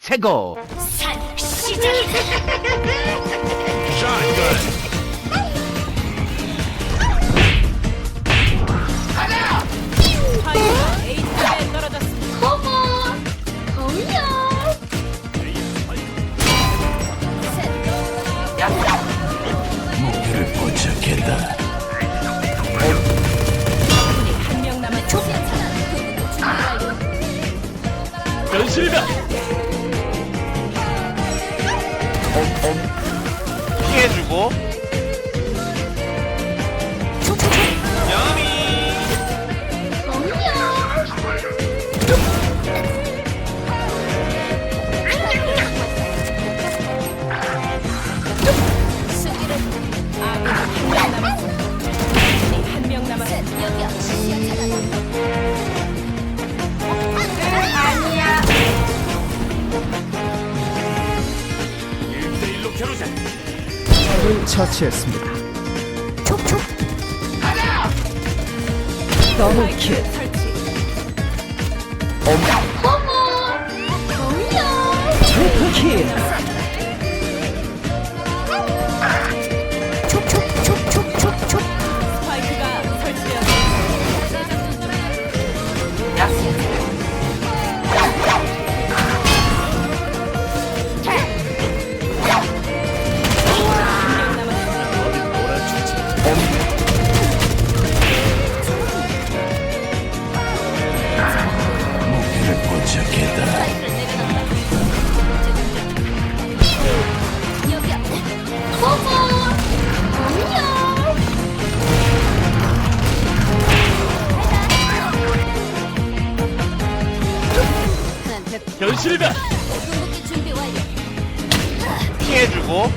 최고. 산 시작이다. 파이가 A탑에 떨어졌습니다. 피해주고. 아군이 한명 남았습니다. 적군이 한명 남았습니다. 겨루자. 적을 처치했습니다. 더블킬 설치. 컴온. 어 어울려. 변신이다. 궁극기 준비 완료. 피해주고.